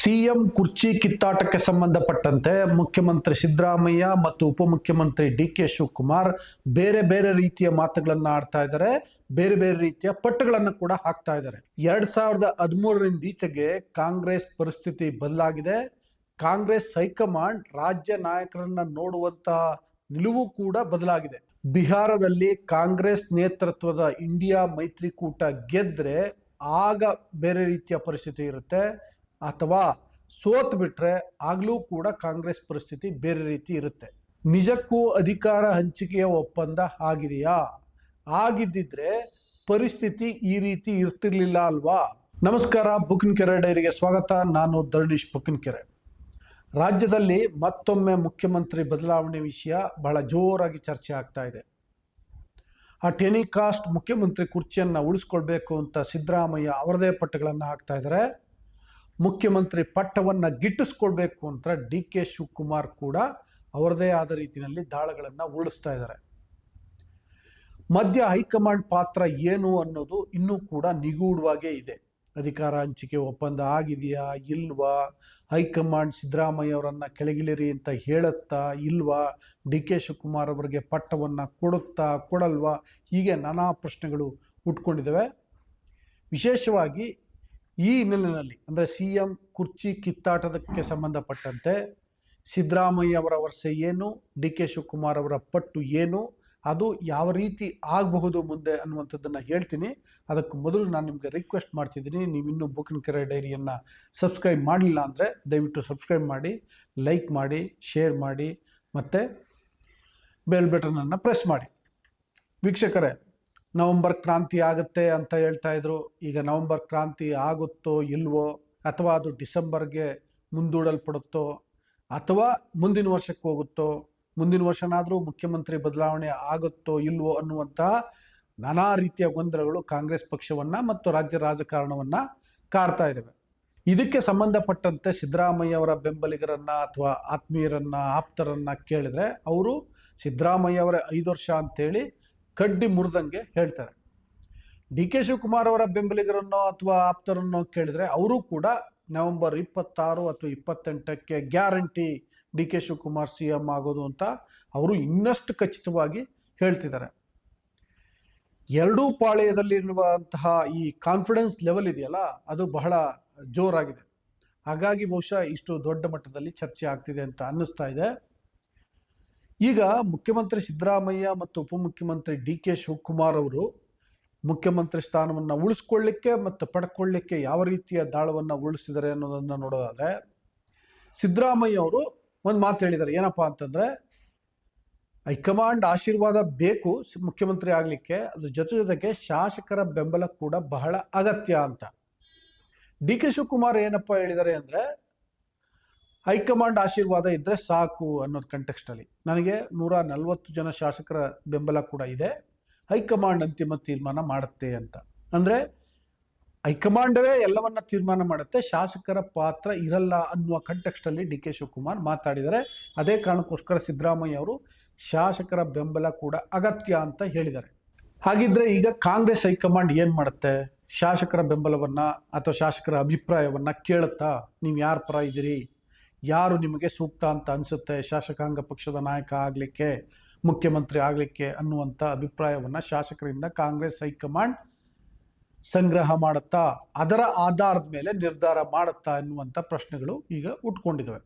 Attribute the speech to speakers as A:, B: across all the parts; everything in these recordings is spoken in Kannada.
A: ಸಿಎಂ ಕುರ್ಚಿ ಕಿತ್ತಾಟಕ್ಕೆ ಸಂಬಂಧಪಟ್ಟಂತೆ ಮುಖ್ಯಮಂತ್ರಿ ಸಿದ್ದರಾಮಯ್ಯ ಮತ್ತು ಉಪಮುಖ್ಯಮಂತ್ರಿ ಡಿ ಕೆ ಶಿವಕುಮಾರ್ ಬೇರೆ ಬೇರೆ ರೀತಿಯ ಮಾತುಗಳನ್ನು ಆಡ್ತಾ ಇದ್ದಾರೆ. ಬೇರೆ ಬೇರೆ ರೀತಿಯ ಪಟ್ಟುಗಳನ್ನು ಕೂಡ ಹಾಕ್ತಾ ಇದ್ದಾರೆ. ಎರಡ್ ಸಾವಿರದ ಹದಿಮೂರರಿಂದ ಈಚೆಗೆ ಕಾಂಗ್ರೆಸ್ ಪರಿಸ್ಥಿತಿ ಬದಲಾಗಿದೆ. ಕಾಂಗ್ರೆಸ್ ಹೈಕಮಾಂಡ್ ರಾಜ್ಯ ನಾಯಕರನ್ನ ನೋಡುವಂತಹ ನಿಲುವು ಕೂಡ ಬದಲಾಗಿದೆ. ಬಿಹಾರದಲ್ಲಿ ಕಾಂಗ್ರೆಸ್ ನೇತೃತ್ವದ ಇಂಡಿಯಾ ಮೈತ್ರಿಕೂಟ ಗೆದ್ರೆ ಆಗ ಬೇರೆ ರೀತಿಯ ಪರಿಸ್ಥಿತಿ ಇರುತ್ತೆ. ಅಥವಾ ಸೋತ್ ಬಿಟ್ರೆ ಆಗ್ಲೂ ಕೂಡ ಕಾಂಗ್ರೆಸ್ ಪರಿಸ್ಥಿತಿ ಬೇರೆ ರೀತಿ ಇರುತ್ತೆ. ನಿಜಕ್ಕೂ ಅಧಿಕಾರ ಹಂಚಿಕೆಯ ಒಪ್ಪಂದ ಆಗಿದೆಯಾ? ಆಗಿದ್ದಿದ್ರೆ ಪರಿಸ್ಥಿತಿ ಈ ರೀತಿ ಇರ್ತಿರ್ಲಿಲ್ಲ ಅಲ್ವಾ? ನಮಸ್ಕಾರ ಬುಕ್ಕಿನ ಕೆರೆ ಡೈರಿಗೆ ಸ್ವಾಗತ. ನಾನು ಧರಣೀಶ್ ಬುಕ್ಕಿನ ಕೆರೆ. ರಾಜ್ಯದಲ್ಲಿ ಮತ್ತೊಮ್ಮೆ ಮುಖ್ಯಮಂತ್ರಿ ಬದಲಾವಣೆ ವಿಷಯ ಬಹಳ ಜೋರಾಗಿ ಚರ್ಚೆ ಆಗ್ತಾ ಇದೆ. ಆ ಟೆಲಿಕಾಸ್ಟ್ ಮುಖ್ಯಮಂತ್ರಿ ಕುರ್ಚಿಯನ್ನು ಉಳಿಸ್ಕೊಳ್ಬೇಕು ಅಂತ ಸಿದ್ದರಾಮಯ್ಯ ಅವರದೇ ಪಟ್ಟುಗಳನ್ನು ಹಾಕ್ತಾ ಇದ್ದಾರೆ. ಮುಖ್ಯಮಂತ್ರಿ ಪಟ್ಟವನ್ನು ಗಿಟ್ಟಿಸ್ಕೊಳ್ಬೇಕು ಅಂತ ಡಿ ಕೆ ಶಿವಕುಮಾರ್ ಕೂಡ ಅವರದೇ ಆದ ರೀತಿಯಲ್ಲಿ ದಾಳಗಳನ್ನು ಉರುಳಿಸ್ತಾ ಇದ್ದಾರೆ. ಮಧ್ಯ ಹೈಕಮಾಂಡ್ ಪಾತ್ರ ಏನು ಅನ್ನೋದು ಇನ್ನೂ ಕೂಡ ನಿಗೂಢವಾಗೇ ಇದೆ. ಅಧಿಕಾರ ಹಂಚಿಕೆ ಒಪ್ಪಂದ ಆಗಿದೆಯಾ, ಇಲ್ವಾ? ಹೈಕಮಾಂಡ್ ಸಿದ್ದರಾಮಯ್ಯ ಅವರನ್ನು ಕೆಳಗಿಳಿರಿ ಅಂತ ಹೇಳುತ್ತಾ, ಇಲ್ವಾ? ಡಿ ಕೆ ಶಿವಕುಮಾರ್ ಅವರಿಗೆ ಪಟ್ಟವನ್ನು ಕೊಡುತ್ತಾ, ಕೊಡಲ್ವಾ? ಹೀಗೆ ನಾನಾ ಪ್ರಶ್ನೆಗಳು ಉಟ್ಕೊಂಡಿದ್ದಾವೆ. ವಿಶೇಷವಾಗಿ ಈ ಹಿನ್ನೆಲೆಯಲ್ಲಿ ಅಂದರೆ ಸಿ ಎಂ ಕುರ್ಚಿ ಕಿತ್ತಾಟದಕ್ಕೆ ಸಂಬಂಧಪಟ್ಟಂತೆ ಸಿದ್ದರಾಮಯ್ಯ ಅವರ ವರ್ಷ ಏನು, ಡಿ ಕೆ ಶಿವಕುಮಾರ್ ಅವರ ಪಟ್ಟು ಏನು, ಅದು ಯಾವ ರೀತಿ ಆಗಬಹುದು ಮುಂದೆ ಅನ್ನುವಂಥದ್ದನ್ನು ಹೇಳ್ತೀನಿ. ಅದಕ್ಕೆ ಮೊದಲು ನಾನು ನಿಮಗೆ ರಿಕ್ವೆಸ್ಟ್ ಮಾಡ್ತಿದ್ದೀನಿ, ನೀವು ಇನ್ನೂ ಬುಕ್ಕಿನ ಕೆರೆ ಡೈರಿಯನ್ನು ಸಬ್ಸ್ಕ್ರೈಬ್ ಮಾಡಲಿಲ್ಲ ಅಂದರೆ ದಯವಿಟ್ಟು ಸಬ್ಸ್ಕ್ರೈಬ್ ಮಾಡಿ ಲೈಕ್ ಮಾಡಿ ಶೇರ್ ಮಾಡಿ, ಮತ್ತು ಬೆಲ್ ಬಟನನ್ನು ಪ್ರೆಸ್ ಮಾಡಿ. ವೀಕ್ಷಕರೇ ನವಂಬರ್ ಕ್ರಾಂತಿ ಆಗುತ್ತೆ ಅಂತ ಹೇಳ್ತಾ ಇದ್ರು. ಈಗ ನವಂಬರ್ ಕ್ರಾಂತಿ ಆಗುತ್ತೋ ಇಲ್ವೋ, ಅಥವಾ ಅದು ಡಿಸೆಂಬರ್ಗೆ ಮುಂದೂಡಲ್ಪಡುತ್ತೋ, ಅಥವಾ ಮುಂದಿನ ವರ್ಷಕ್ಕೆ ಹೋಗುತ್ತೋ, ಮುಂದಿನ ವರ್ಷನಾದರೂ ಮುಖ್ಯಮಂತ್ರಿ ಬದಲಾವಣೆ ಆಗುತ್ತೋ ಇಲ್ವೋ ಅನ್ನುವಂತಹ ನಾನಾ ರೀತಿಯ ಗೊಂದಲಗಳು ಕಾಂಗ್ರೆಸ್ ಪಕ್ಷವನ್ನ ಮತ್ತು ರಾಜ್ಯ ರಾಜಕಾರಣವನ್ನು ಕಾಡ್ತಾ ಇದ್ದಾವೆ ಇದಕ್ಕೆ ಸಂಬಂಧಪಟ್ಟಂತೆ ಸಿದ್ದರಾಮಯ್ಯ ಅವರ ಬೆಂಬಲಿಗರನ್ನ ಅಥವಾ ಆತ್ಮೀಯರನ್ನ, ಆಪ್ತರನ್ನ ಕೇಳಿದ್ರೆ, ಅವರು ಸಿದ್ದರಾಮಯ್ಯ ಅವರ ಐದು ವರ್ಷ ಅಂತೇಳಿ ಕಡ್ಡಿ ಮುರಿದಂಗೆ ಹೇಳ್ತಾರೆ. ಡಿ ಕೆ ಶಿವಕುಮಾರ್ ಅವರ ಬೆಂಬಲಿಗರನ್ನೋ ಅಥವಾ ಆಪ್ತರನ್ನೋ ಕೇಳಿದ್ರೆ ಅವರು ಕೂಡ ನವೆಂಬರ್ ಇಪ್ಪತ್ತಾರು ಅಥವಾ ಇಪ್ಪತ್ತೆಂಟಕ್ಕೆ guarantee D K Shivakumar C M ಆಗೋದು ಅಂತ ಅವರು ಇನ್ನಷ್ಟು ಖಚಿತವಾಗಿ ಹೇಳ್ತಿದ್ದಾರೆ. ಎರಡೂ ಪಾಳೆಯದಲ್ಲಿರುವಂತಹ ಈ ಕಾನ್ಫಿಡೆನ್ಸ್ ಲೆವೆಲ್ ಇದೆಯಲ್ಲ, ಅದು ಬಹಳ ಜೋರಾಗಿದೆ. ಹಾಗಾಗಿ ಬಹುಶಃ ಇಷ್ಟು ದೊಡ್ಡ ಮಟ್ಟದಲ್ಲಿ ಚರ್ಚೆ ಆಗ್ತಿದೆ ಅಂತ ಅನ್ನಿಸ್ತಾ ಇದೆ. ಈಗ ಮುಖ್ಯಮಂತ್ರಿ ಸಿದ್ದರಾಮಯ್ಯ ಮತ್ತು ಉಪಮುಖ್ಯಮಂತ್ರಿ ಡಿ ಕೆ ಶಿವಕುಮಾರ್ ಅವರು ಮುಖ್ಯಮಂತ್ರಿ ಸ್ಥಾನವನ್ನು ಉಳಿಸ್ಕೊಳ್ಳಿಕ್ಕೆ ಮತ್ತು ಪಡ್ಕೊಳ್ಳಿಕ್ಕೆ ಯಾವ ರೀತಿಯ ದಾಳವನ್ನು ಉಳಿಸಿದ್ದಾರೆ ಅನ್ನೋದನ್ನು ನೋಡೋದಾದರೆ, ಸಿದ್ದರಾಮಯ್ಯ ಅವರು ಒಂದು ಮಾತು ಹೇಳಿದ್ದಾರೆ. ಏನಪ್ಪ ಅಂತಂದರೆ, ಹೈಕಮಾಂಡ್ ಆಶೀರ್ವಾದ ಬೇಕು ಮುಖ್ಯಮಂತ್ರಿ ಆಗಲಿಕ್ಕೆ, ಅದ್ರ ಜೊತೆ ಜೊತೆಗೆ ಶಾಸಕರ ಬೆಂಬಲ ಕೂಡ ಬಹಳ ಅಗತ್ಯ ಅಂತ. ಡಿ ಕೆ ಶಿವಕುಮಾರ್ ಏನಪ್ಪ ಹೇಳಿದ್ದಾರೆ ಅಂದ್ರೆ ಹೈಕಮಾಂಡ್ ಆಶೀರ್ವಾದ ಇದ್ರೆ ಸಾಕು ಅನ್ನೋದು ಕಂಟೆಕ್ಸ್ಟಲ್ಲಿ ನನಗೆ ನೂರ ನಲವತ್ತು ಜನ ಶಾಸಕರ ಬೆಂಬಲ ಕೂಡ ಇದೆ. ಹೈಕಮಾಂಡ್ ಅಂತಿಮ ತೀರ್ಮಾನ ಮಾಡುತ್ತೆ ಅಂತ. ಅಂದ್ರೆ ಹೈಕಮಾಂಡವೇ ಎಲ್ಲವನ್ನ ತೀರ್ಮಾನ ಮಾಡುತ್ತೆ, ಶಾಸಕರ ಪಾತ್ರ ಇರಲ್ಲ ಅನ್ನುವ ಕಂಟೆಕ್ಸ್ಟಲ್ಲಿ ಡಿ ಕೆ ಶಿವಕುಮಾರ್ ಮಾತಾಡಿದರೆ ಅದೇ ಕಾರಣಕ್ಕೋಸ್ಕರ ಸಿದ್ದರಾಮಯ್ಯ ಅವರು ಶಾಸಕರ ಬೆಂಬಲ ಕೂಡ ಅಗತ್ಯ ಅಂತ ಹೇಳಿದ್ದಾರೆ. ಹಾಗಿದ್ರೆ ಈಗ ಕಾಂಗ್ರೆಸ್ ಹೈಕಮಾಂಡ್ ಏನು ಮಾಡುತ್ತೆ? ಶಾಸಕರ ಬೆಂಬಲವನ್ನ ಅಥವಾ ಶಾಸಕರ ಅಭಿಪ್ರಾಯವನ್ನ ಕೇಳುತ್ತಾ? ನೀವು ಯಾರ ಪರ ಇದ್ದೀರಿ? ಯಾರು ನಿಮಗೆ ಸೂಕ್ತ ಅಂತ ಅನಿಸುತ್ತೆ? ಶಾಸಕಾಂಗ ಪಕ್ಷದ ನಾಯಕ ಆಗಲಿಕ್ಕೆ, ಮುಖ್ಯಮಂತ್ರಿ ಆಗಲಿಕ್ಕೆ ಅನ್ನುವಂಥ ಅಭಿಪ್ರಾಯವನ್ನು ಶಾಸಕರಿಂದ ಕಾಂಗ್ರೆಸ್ ಹೈಕಮಾಂಡ್ ಸಂಗ್ರಹ ಮಾಡುತ್ತಾ, ಅದರ ಆಧಾರದ ಮೇಲೆ ನಿರ್ಧಾರ ಮಾಡುತ್ತಾ ಎನ್ನುವಂಥ ಪ್ರಶ್ನೆಗಳು ಈಗ ಉಟ್ಕೊಂಡಿದ್ದಾವೆ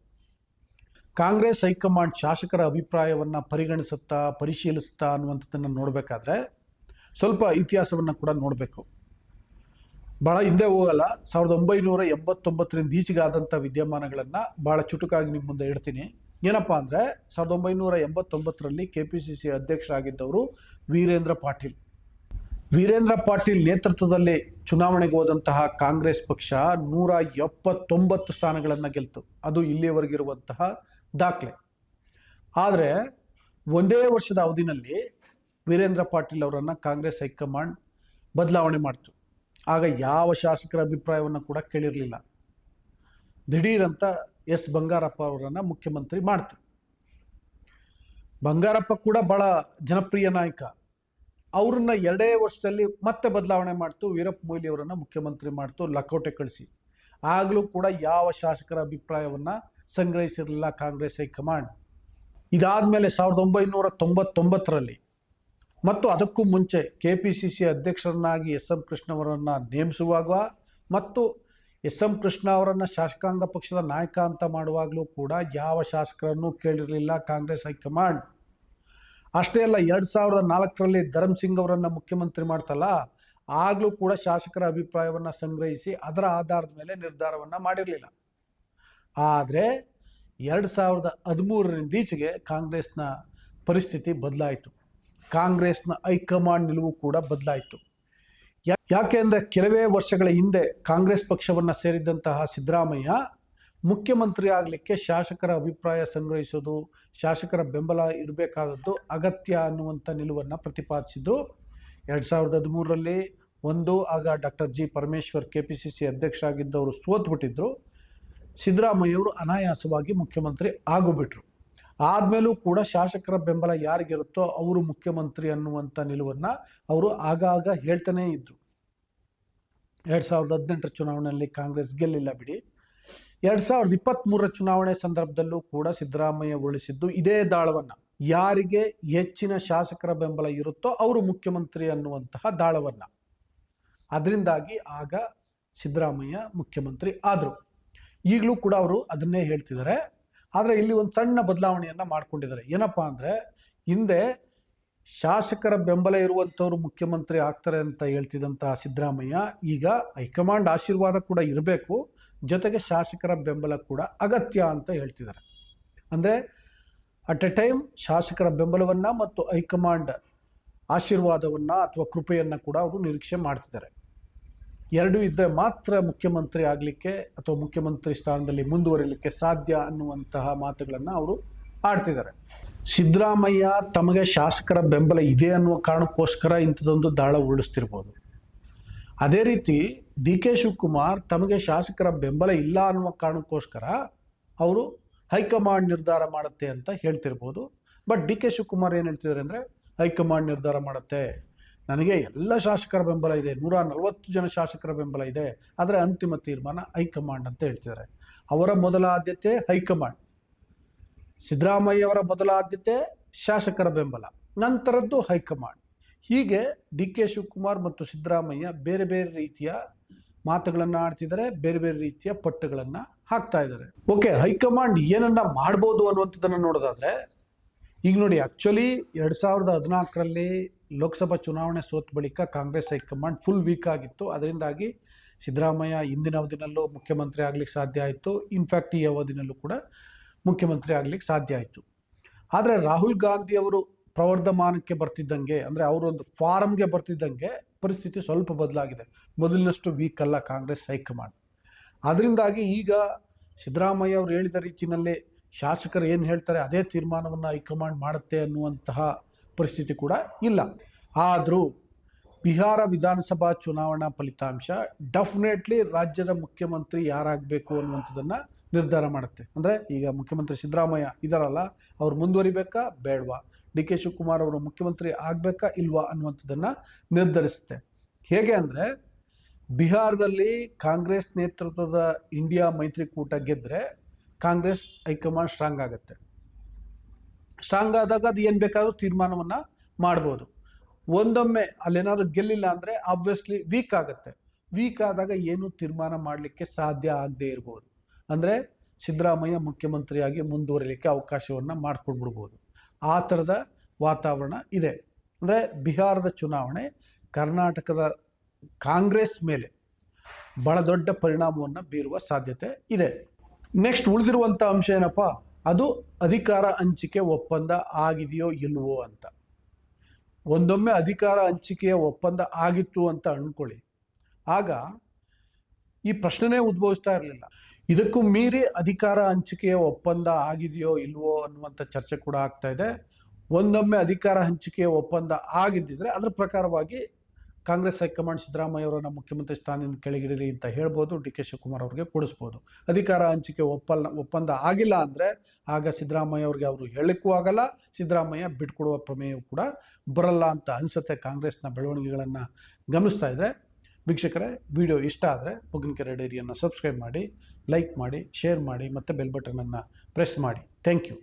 A: ಕಾಂಗ್ರೆಸ್ ಹೈಕಮಾಂಡ್ ಶಾಸಕರ ಅಭಿಪ್ರಾಯವನ್ನ ಪರಿಗಣಿಸುತ್ತಾ, ಪರಿಶೀಲಿಸುತ್ತಾ ಅನ್ನುವಂಥದ್ದನ್ನು ನೋಡಬೇಕಾದ್ರೆ ಸ್ವಲ್ಪ ಇತಿಹಾಸವನ್ನು ಕೂಡ ನೋಡಬೇಕು. ಬಹಳ ಹಿಂದೆ ಹೋಗಲ್ಲ. ಸಾವಿರದ ಒಂಬೈನೂರ ಎಂಬತ್ತೊಂಬತ್ತರಿಂದ ಈಚೆಗಾದಂಥ ವಿದ್ಯಮಾನಗಳನ್ನು ಬಹಳ ಚುಟುಕಾಗಿ ನಿಮ್ಮ ಮುಂದೆ ಇಡ್ತೀನಿ ಏನಪ್ಪಾ ಅಂದರೆ ಸಾವಿರದ ಒಂಬೈನೂರ ಎಂಬತ್ತೊಂಬತ್ತರಲ್ಲಿ ಕೆ ಪಿ ಸಿ ಸಿ ಅಧ್ಯಕ್ಷರಾಗಿದ್ದವರು ವೀರೇಂದ್ರ ಪಾಟೀಲ್. ವೀರೇಂದ್ರ ಪಾಟೀಲ್ ನೇತೃತ್ವದಲ್ಲಿ ಚುನಾವಣೆಗೆ ಹೋದಂತಹ ಕಾಂಗ್ರೆಸ್ ಪಕ್ಷ ನೂರ ಎಪ್ಪತ್ತೊಂಬತ್ತು ಸ್ಥಾನಗಳನ್ನು ಗೆಲ್ತು. ಅದು ಇಲ್ಲಿಯವರೆಗಿರುವಂತಹ ದಾಖಲೆ. ಆದರೆ ಒಂದೇ ವರ್ಷದ ಅವಧಿನಲ್ಲಿ ವೀರೇಂದ್ರ ಪಾಟೀಲ್ ಅವರನ್ನು ಕಾಂಗ್ರೆಸ್ ಹೈಕಮಾಂಡ್ ಬದಲಾವಣೆ ಮಾಡ್ತು. ಆಗ ಯಾವ ಶಾಸಕರ ಅಭಿಪ್ರಾಯವನ್ನು ಕೂಡ ಕೇಳಿರಲಿಲ್ಲ. ದಿಢೀರಂತ ಎಸ್. ಬಂಗಾರಪ್ಪ ಅವರನ್ನು ಮುಖ್ಯಮಂತ್ರಿ ಮಾಡ್ತು ಬಂಗಾರಪ್ಪ ಕೂಡ ಬಹಳ ಜನಪ್ರಿಯ ನಾಯಕ. ಅವ್ರನ್ನ ಎರಡೇ ವರ್ಷದಲ್ಲಿ ಮತ್ತೆ ಬದಲಾವಣೆ ಮಾಡ್ತು, ವೀರಪ್ಪ ಮೊಯ್ಲಿ ಅವರನ್ನು ಮುಖ್ಯಮಂತ್ರಿ ಮಾಡ್ತು, ಲಕೋಟೆ ಕಳಿಸಿ. ಆಗಲೂ ಕೂಡ ಯಾವ ಶಾಸಕರ ಅಭಿಪ್ರಾಯವನ್ನು ಸಂಗ್ರಹಿಸಿರಲಿಲ್ಲ ಕಾಂಗ್ರೆಸ್ ಹೈಕಮಾಂಡ್. ಇದಾದಮೇಲೆ ಸಾವಿರದ ಒಂಬೈನೂರ ತೊಂಬತ್ತೊಂಬತ್ತರಲ್ಲಿ ಮತ್ತು ಅದಕ್ಕೂ ಮುಂಚೆ ಕೆ ಪಿ ಸಿ ಸಿ ಅಧ್ಯಕ್ಷರನ್ನಾಗಿ ಎಸ್ ಎಂ ಕೃಷ್ಣ ಅವರನ್ನು ನೇಮಿಸುವಾಗ ಮತ್ತು ಎಸ್ ಎಂ ಕೃಷ್ಣ ಅವರನ್ನು ಶಾಸಕಾಂಗ ಪಕ್ಷದ ನಾಯಕ ಅಂತ ಮಾಡುವಾಗಲೂ ಕೂಡ ಯಾವ ಶಾಸಕರನ್ನು ಕೇಳಿರಲಿಲ್ಲ ಕಾಂಗ್ರೆಸ್ ಹೈಕಮಾಂಡ್. ಅಷ್ಟೇ ಅಲ್ಲ, ಎರಡು ಸಾವಿರದ ನಾಲ್ಕರಲ್ಲಿ ಧರಮ್ ಸಿಂಗ್ ಅವರನ್ನು ಮುಖ್ಯಮಂತ್ರಿ ಮಾಡ್ತಲ್ಲ, ಆಗಲೂ ಕೂಡ ಶಾಸಕರ ಅಭಿಪ್ರಾಯವನ್ನು ಸಂಗ್ರಹಿಸಿ ಅದರ ಆಧಾರದ ಮೇಲೆ ನಿರ್ಧಾರವನ್ನು ಮಾಡಿರಲಿಲ್ಲ. ಆದರೆ ಎರಡು ಸಾವಿರದ ಹದಿಮೂರರಿಂದೀಚೆಗೆ ಕಾಂಗ್ರೆಸ್ನ ಪರಿಸ್ಥಿತಿ ಬದಲಾಯಿತು. ಕಾಂಗ್ರೆಸ್ನ ಹೈಕಮಾಂಡ್ ನಿಲುವು ಕೂಡ ಬದಲಾಯಿತು. ಯಾಕೆಂದರೆ ಕೆಲವೇ ವರ್ಷಗಳ ಹಿಂದೆ ಕಾಂಗ್ರೆಸ್ ಪಕ್ಷವನ್ನು ಸೇರಿದಂತಹ ಸಿದ್ದರಾಮಯ್ಯ ಮುಖ್ಯಮಂತ್ರಿ ಆಗಲಿಕ್ಕೆ ಶಾಸಕರ ಅಭಿಪ್ರಾಯ ಸಂಗ್ರಹಿಸೋದು, ಶಾಸಕರ ಬೆಂಬಲ ಇರಬೇಕಾದದ್ದು ಅಗತ್ಯ ಅನ್ನುವಂಥ ನಿಲುವನ್ನು ಪ್ರತಿಪಾದಿಸಿದ್ರು. ಎರಡು ಸಾವಿರದ ಹದಿಮೂರರಲ್ಲಿ ಒಂದು, ಆಗ doctor G Parameshwar K P C C ಅಧ್ಯಕ್ಷರಾಗಿದ್ದವರು ಸೋತ್ಬಿಟ್ಟಿದ್ರು. ಸಿದ್ದರಾಮಯ್ಯವರು ಅನಾಯಾಸವಾಗಿ ಮುಖ್ಯಮಂತ್ರಿ ಆಗೋಬಿಟ್ರು. ಆದಮೇಲೂ ಕೂಡ ಶಾಸಕರ ಬೆಂಬಲ ಯಾರಿಗಿರುತ್ತೋ ಅವರು ಮುಖ್ಯಮಂತ್ರಿ ಅನ್ನುವಂಥ ನಿಲುವನ್ನು ಅವರು ಆಗಾಗ ಹೇಳ್ತಾನೇ ಇದ್ದರು ಎರಡು ಸಾವಿರದ ಹದಿನೆಂಟರ ಚುನಾವಣೆಯಲ್ಲಿ ಕಾಂಗ್ರೆಸ್ ಗೆಲ್ಲಿಲ್ಲ ಬಿಡಿ. ಎರಡು ಸಾವಿರದ ಇಪ್ಪತ್ತ್ಮೂರರ ಚುನಾವಣೆ ಸಂದರ್ಭದಲ್ಲೂ ಕೂಡ ಸಿದ್ದರಾಮಯ್ಯ ಉಳಿಸಿದ್ದು ಇದೇ ದಾಳವನ್ನು. ಯಾರಿಗೆ ಹೆಚ್ಚಿನ ಶಾಸಕರ ಬೆಂಬಲ ಇರುತ್ತೋ ಅವರು ಮುಖ್ಯಮಂತ್ರಿ ಅನ್ನುವಂತಹ ದಾಳವನ್ನು. ಅದರಿಂದಾಗಿ ಆಗ ಸಿದ್ದರಾಮಯ್ಯ ಮುಖ್ಯಮಂತ್ರಿ ಆದರು. ಈಗಲೂ ಕೂಡ ಅವರು ಅದನ್ನೇ ಹೇಳ್ತಿದ್ದಾರೆ. ಆದರೆ ಇಲ್ಲಿ ಒಂದು ಸಣ್ಣ ಬದಲಾವಣೆಯನ್ನು ಮಾಡ್ಕೊಂಡಿದ್ದಾರೆ. ಏನಪ್ಪ ಅಂದರೆ ಹಿಂದೆ ಶಾಸಕರ ಬೆಂಬಲ ಇರುವಂಥವ್ರು ಮುಖ್ಯಮಂತ್ರಿ ಆಗ್ತಾರೆ ಅಂತ ಹೇಳ್ತಿದ್ದಂಥ ಸಿದ್ದರಾಮಯ್ಯ ಈಗ ಹೈಕಮಾಂಡ್ ಆಶೀರ್ವಾದ ಕೂಡ ಇರಬೇಕು, ಜೊತೆಗೆ ಶಾಸಕರ ಬೆಂಬಲ ಕೂಡ ಅಗತ್ಯ ಅಂತ ಹೇಳ್ತಿದ್ದಾರೆ. ಅಂದರೆ ಅಟ್ ಎ ಟೈಮ್ ಶಾಸಕರ ಬೆಂಬಲವನ್ನು ಮತ್ತು ಹೈಕಮಾಂಡ್ ಆಶೀರ್ವಾದವನ್ನು ಅಥವಾ ಕೃಪೆಯನ್ನು ಕೂಡ ಅವರು ನಿರೀಕ್ಷೆ ಮಾಡ್ತಿದ್ದಾರೆ. ಎರಡೂ ಇದ್ದರೆ ಮಾತ್ರ ಮುಖ್ಯಮಂತ್ರಿ ಆಗಲಿಕ್ಕೆ ಅಥವಾ ಮುಖ್ಯಮಂತ್ರಿ ಸ್ಥಾನದಲ್ಲಿ ಮುಂದುವರಿಲಿಕ್ಕೆ ಸಾಧ್ಯ ಅನ್ನುವಂತಹ ಮಾತುಗಳನ್ನು ಅವರು ಆಡ್ತಿದ್ದಾರೆ. ಸಿದ್ದರಾಮಯ್ಯ ತಮಗೆ ಶಾಸಕರ ಬೆಂಬಲ ಇದೆ ಅನ್ನುವ ಕಾರಣಕ್ಕೋಸ್ಕರ ಇಂಥದ್ದೊಂದು ದಾಳ ಉರುಳಿಸ್ತಿರ್ಬೋದು. ಅದೇ ರೀತಿ ಡಿ ಕೆ ಶಿವಕುಮಾರ್ ತಮಗೆ ಶಾಸಕರ ಬೆಂಬಲ ಇಲ್ಲ ಅನ್ನುವ ಕಾರಣಕ್ಕೋಸ್ಕರ ಅವರು ಹೈಕಮಾಂಡ್ ನಿರ್ಧಾರ ಮಾಡುತ್ತೆ ಅಂತ ಹೇಳ್ತಿರ್ಬೋದು. ಬಟ್ ಡಿ ಕೆ ಶಿವಕುಮಾರ್ ಏನು ಹೇಳ್ತಿದ್ದಾರೆ ಅಂದರೆ ಹೈಕಮಾಂಡ್ ನಿರ್ಧಾರ ಮಾಡುತ್ತೆ ನನಗೆ ಎಲ್ಲ ಶಾಸಕರ ಬೆಂಬಲ ಇದೆ. ನೂರ ನಲವತ್ತು ಜನ ಶಾಸಕರ ಬೆಂಬಲ ಇದೆ. ಆದರೆ ಅಂತಿಮ ತೀರ್ಮಾನ ಹೈಕಮಾಂಡ್ ಅಂತ ಹೇಳ್ತಿದ್ದಾರೆ. ಅವರ ಮೊದಲ ಆದ್ಯತೆ ಹೈಕಮಾಂಡ್. ಸಿದ್ದರಾಮಯ್ಯ ಅವರ ಮೊದಲ ಆದ್ಯತೆ ಶಾಸಕರ ಬೆಂಬಲ. ನಂತರದ್ದು ಹೈಕಮಾಂಡ್. ಹೀಗೆ ಡಿ ಕೆ ಶಿವಕುಮಾರ್ ಮತ್ತು ಸಿದ್ದರಾಮಯ್ಯ ಬೇರೆ ಬೇರೆ ರೀತಿಯ ಮಾತುಗಳನ್ನು ಆಡ್ತಿದ್ದಾರೆ. ಬೇರೆ ಬೇರೆ ರೀತಿಯ ಪಟ್ಟುಗಳನ್ನು ಹಾಕ್ತಾ ಇದ್ದಾರೆ. ಓಕೆ, ಹೈಕಮಾಂಡ್ ಏನನ್ನ ಮಾಡ್ಬೋದು ಅನ್ನುವಂಥದ್ದನ್ನು ನೋಡೋದಾದ್ರೆ, ಈಗ ನೋಡಿ ಆ್ಯಕ್ಚುಲಿ ಎರಡು ಸಾವಿರದ ಹದಿನಾಲ್ಕರಲ್ಲಿ ಲೋಕಸಭಾ ಚುನಾವಣೆ ಸೋತ ಬಳಿಕ ಕಾಂಗ್ರೆಸ್ ಹೈಕಮಾಂಡ್ ಫುಲ್ ವೀಕ್ ಆಗಿತ್ತು. ಅದರಿಂದಾಗಿ ಸಿದ್ದರಾಮಯ್ಯ ಇಂದಿನ ಅವಧಿನಲ್ಲೂ ಮುಖ್ಯಮಂತ್ರಿ ಆಗ್ಲಿಕ್ಕೆ ಸಾಧ್ಯ ಆಯಿತು. ಇನ್ಫ್ಯಾಕ್ಟ್ ಈ ಅವಧಿನಲ್ಲೂ ಕೂಡ ಮುಖ್ಯಮಂತ್ರಿ ಆಗ್ಲಿಕ್ಕೆ ಸಾಧ್ಯ ಆಯಿತು. ಆದರೆ ರಾಹುಲ್ ಗಾಂಧಿ ಅವರು ಪ್ರವರ್ಧಮಾನಕ್ಕೆ ಬರ್ತಿದ್ದಂಗೆ, ಅಂದರೆ ಅವರೊಂದು ಫಾರಮ್ಗೆ ಬರ್ತಿದ್ದಂಗೆ ಪರಿಸ್ಥಿತಿ ಸ್ವಲ್ಪ ಬದಲಾಗಿದೆ. ಮೊದಲಿನಷ್ಟು ವೀಕ್ ಅಲ್ಲ ಕಾಂಗ್ರೆಸ್ ಹೈಕಮಾಂಡ್. ಅದರಿಂದಾಗಿ ಈಗ ಸಿದ್ದರಾಮಯ್ಯ ಅವರು ಹೇಳಿದ ರೀತಿಯಲ್ಲಿ ಶಾಸಕರು ಏನು ಹೇಳ್ತಾರೆ, ಅದೇ ತೀರ್ಮಾನವನ್ನು ಹೈಕಮಾಂಡ್ ಮಾಡುತ್ತೆ ಅನ್ನುವಂತಹ ಪರಿಸ್ಥಿತಿ ಕೂಡ ಇಲ್ಲ. ಆದರೂ ಬಿಹಾರ ವಿಧಾನಸಭಾ ಚುನಾವಣಾ ಫಲಿತಾಂಶ ಡೆಫಿನೆಟ್ಲಿ ರಾಜ್ಯದ ಮುಖ್ಯಮಂತ್ರಿ ಯಾರಾಗಬೇಕು ಅನ್ನುವಂಥದ್ದನ್ನು ನಿರ್ಧಾರ ಮಾಡುತ್ತೆ. ಅಂದರೆ ಈಗ ಮುಖ್ಯಮಂತ್ರಿ ಸಿದ್ದರಾಮಯ್ಯ ಇದಾರಲ್ಲ, ಅವ್ರು ಮುಂದುವರಿಬೇಕಾ? ಬೇಡವಾ. ಡಿ ಕೆ ಶಿವಕುಮಾರ್ ಅವರು ಮುಖ್ಯಮಂತ್ರಿ ಆಗಬೇಕಾ ಇಲ್ವಾ ಅನ್ನುವಂಥದ್ದನ್ನು ನಿರ್ಧರಿಸುತ್ತೆ. ಹೇಗೆ ಅಂದರೆ ಬಿಹಾರದಲ್ಲಿ ಕಾಂಗ್ರೆಸ್ ನೇತೃತ್ವದ ಇಂಡಿಯಾ ಮೈತ್ರಿಕೂಟ ಗೆದ್ದರೆ ಕಾಂಗ್ರೆಸ್ ಹೈಕಮಾಂಡ್ ಸ್ಟ್ರಾಂಗ್ ಆಗುತ್ತೆ. ಸ್ಟ್ರಾಂಗ್ ಆದಾಗ ಅದು ಏನು ಬೇಕಾದರೂ ತೀರ್ಮಾನವನ್ನು ಮಾಡ್ಬೋದು. ಒಂದೊಮ್ಮೆ ಅಲ್ಲೇನಾದರೂ ಗೆಲ್ಲಿಲ್ಲ ಅಂದರೆ ಆಬ್ವಿಯಸ್ಲಿ ವೀಕ್ ಆಗುತ್ತೆ. ವೀಕ್ ಆದಾಗ ಏನು ತೀರ್ಮಾನ ಮಾಡಲಿಕ್ಕೆ ಸಾಧ್ಯ ಆಗದೇ ಇರ್ಬೋದು. ಅಂದರೆ ಸಿದ್ದರಾಮಯ್ಯ ಮುಖ್ಯಮಂತ್ರಿಯಾಗಿ ಮುಂದುವರಿಲಿಕ್ಕೆ ಅವಕಾಶವನ್ನು ಮಾಡಿಕೊಡ್ಬಿಡ್ಬೋದು. ಆ ಥರದ ವಾತಾವರಣ ಇದೆ. ಅಂದರೆ ಬಿಹಾರದ ಚುನಾವಣೆ ಕರ್ನಾಟಕದ ಕಾಂಗ್ರೆಸ್ ಮೇಲೆ ಬಹಳ ದೊಡ್ಡ ಪರಿಣಾಮವನ್ನು ಬೀರುವ ಸಾಧ್ಯತೆ ಇದೆ. ನೆಕ್ಸ್ಟ್ ಉಳಿದಿರುವಂಥ ಅಂಶ ಏನಪ್ಪ? ಅದು ಅಧಿಕಾರ ಹಂಚಿಕೆ ಒಪ್ಪಂದ ಆಗಿದೆಯೋ ಇಲ್ವೋ ಅಂತ. ಒಂದೊಮ್ಮೆ ಅಧಿಕಾರ ಹಂಚಿಕೆಯ ಒಪ್ಪಂದ ಆಗಿತ್ತು ಅಂತ ಅಂದ್ಕೊಳ್ಳಿ. ಆಗ ಈ ಪ್ರಶ್ನೆನೇ ಉದ್ಭವಿಸ್ತಾ ಇರಲಿಲ್ಲ. ಇದಕ್ಕೂ ಮೀರಿ ಅಧಿಕಾರ ಹಂಚಿಕೆಯ ಒಪ್ಪಂದ ಆಗಿದೆಯೋ ಇಲ್ವೋ ಅನ್ನುವಂಥ ಚರ್ಚೆ ಕೂಡ ಆಗ್ತಾ ಇದೆ. ಒಂದೊಮ್ಮೆ ಅಧಿಕಾರ ಹಂಚಿಕೆಯ ಒಪ್ಪಂದ ಆಗಿದ್ದಿದ್ರೆ ಅದರ ಪ್ರಕಾರವಾಗಿ ಕಾಂಗ್ರೆಸ್ ಹೈಕಮಾಂಡ್ ಸಿದ್ದರಾಮಯ್ಯ ಅವರನ್ನು ಮುಖ್ಯಮಂತ್ರಿ ಸ್ಥಾನದಿಂದ ಕೆಳಗಿಡಲಿ ಅಂತ ಹೇಳ್ಬೋದು, ಡಿ ಕೆ ಶಿವಕುಮಾರ್ ಅವರಿಗೆ ಕೊಡಿಸ್ಬೋದು. ಅಧಿಕಾರ ಹಂಚಿಕೆ ಒಪ್ಪಲ್ಲ, ಒಪ್ಪಂದ ಆಗಿಲ್ಲ ಅಂದರೆ ಆಗ ಸಿದ್ದರಾಮಯ್ಯ ಅವ್ರಿಗೆ ಅವರು ಹೇಳಕ್ಕೂ ಆಗಲ್ಲ, ಸಿದ್ದರಾಮಯ್ಯ ಬಿಟ್ಕೊಡುವ ಪ್ರಮೇಯವು ಕೂಡ ಬರಲ್ಲ ಅಂತ ಅನಿಸುತ್ತೆ, ಕಾಂಗ್ರೆಸ್ನ ಬೆಳವಣಿಗೆಗಳನ್ನು ಗಮನಿಸ್ತಾ ಇದ್ದರೆ ವೀಕ್ಷಕರೇ, ವಿಡಿಯೋ ಇಷ್ಟ ಆದರೆ ಬೊಗನಕೆರೆ ಡೈರಿಯನ್ನು ಸಬ್ಸ್ಕ್ರೈಬ್ ಮಾಡಿ, ಲೈಕ್ ಮಾಡಿ, ಶೇರ್ ಮಾಡಿ, ಮತ್ತು ಬೆಲ್ ಬಟನನ್ನು ಪ್ರೆಸ್ ಮಾಡಿ. Thank you.